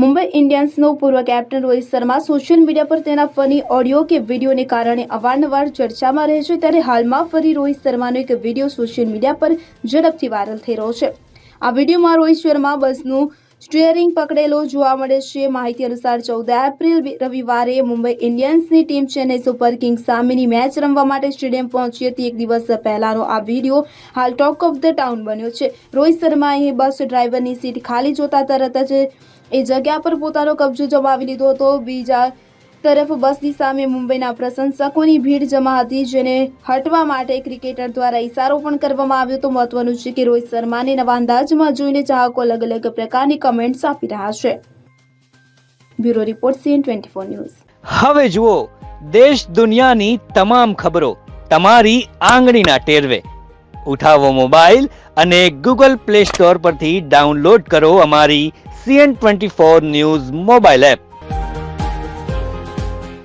મુંબઈ ઇન્ડિયન્સનો પૂર્વ captain Rohit Sharma social media પર તેના ફની ઓડિયો કે વિડીયોને કારણે અવારનવાર ચર્ચામાં રહે છે, ત્યારે હાલમાં ફરી રોહિત શર્માનો એક વીડિયો સોશિયલ મીડિયા પર ઝડપથી વાયરલ થઈ રહ્યો છે. આ વિડીયોમાં રોહિત શર્મા બસનું સ્ટીયરિંગ પકડેલો જોવા મળે છે. માહિતી અનુસાર ચૌદ એપ્રિલ રવિવારે મુંબઈ ઇન્ડિયન્સની ટીમ ચેન્નઈ સુપર કિંગ્સ સામેની મેચ રમવા માટે સ્ટેડિયમ પહોંચી હતી. એક દિવસ પહેલાનો આ વીડિયો હાલ ટોક ઓફ ધ ટાઉન બન્યો છે. રોહિત શર્માએ બસ ડ્રાઈવરની સીટ ખાલી જોતા તરત જ એ જગ્યા પર પોતાનો કબજો જમાવી લીધો હતો. બીજા તરફ બસની સામે મુંબઈના પ્રશંસકોની ભીડ જમા હતી, જેને હટવા માટે ક્રિકેટર દ્વારા ઇશારો પણ કરવામાં આવ્યો તો મહત્વનું છે કે રોહિત શર્માને નવા અંદાજમાં જોઈને ચાહકો અલગ અલગ પ્રકારની કમેન્ટ્સ આપી રહ્યા છે. Bureau report CN twenty four news. હવે જુઓ, દેશ દુનિયાની તમામ ખબરો તમારી આંગળીના ટેરવે. ઉઠાવો મોબાઈલ અને ગૂગલ પ્લે સ્ટોર પરથી ડાઉનલોડ કરો અમારી CN twenty four news mobile app.